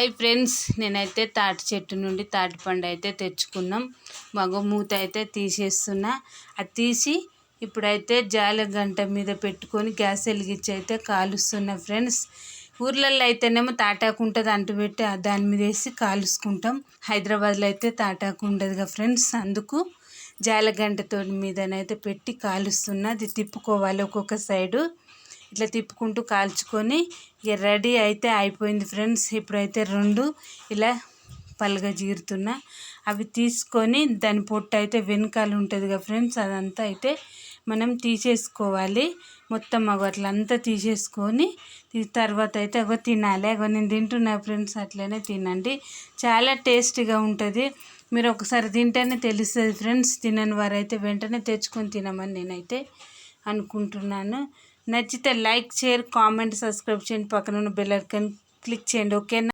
Hi friends నేనైతే తాటి చెట్టు నుండి తాటి పండు అయితే తెచ్చుకున్నాం. మగ మూత అయితే తీసేస్తున్నా. అది తీసి ఇప్పుడైతే జాల గంట మీద పెట్టుకొని గ్యాస్ వెలిగించి అయితే కాలుస్తున్నా ఫ్రెండ్స్. ఊర్లలో అయితేనేమో తాటాకు ఉంటుంది అంటుపెట్టి దాని మీద వేసి కాలుసుకుంటాం. హైదరాబాద్లో అయితే తాటాకు ఉండదుగా ఫ్రెండ్స్. అందుకు జాల గంటతో మీదనైతే పెట్టి కాలుస్తున్నా. అది తిప్పుకోవాలి ఒక్కొక్క సైడు. ఇట్లా తిప్పుకుంటూ కాల్చుకొని ఇక రెడీ అయితే అయిపోయింది ఫ్రెండ్స్. ఇప్పుడైతే రెండు ఇలా పలుగా జీరుతున్నా. అవి తీసుకొని దాని పొట్టు అయితే వెనకాల ఉంటుంది కదా ఫ్రెండ్స్. అదంతా అయితే మనం తీసేసుకోవాలి. మొత్తం అవి అట్లా అంతా తీసేసుకొని తర్వాత అయితే అగో తినాలి. అగో నేను తింటున్నా ఫ్రెండ్స్ అట్లనే తినండి. చాలా టేస్టీగా ఉంటుంది. మీరు ఒకసారి తింటేనే తెలుస్తుంది ఫ్రెండ్స్. తినని వారైతే వెంటనే తెచ్చుకొని తినమని నేనైతే అనుకుంటున్నాను. నచ్చితే లైక్ షేర్ కామెంట్ సబ్స్క్రైబ్ చేయండి. పక్కన ఉన్న బెల్ ఐకాన్ క్లిక్ చేయండి. ఓకేనా?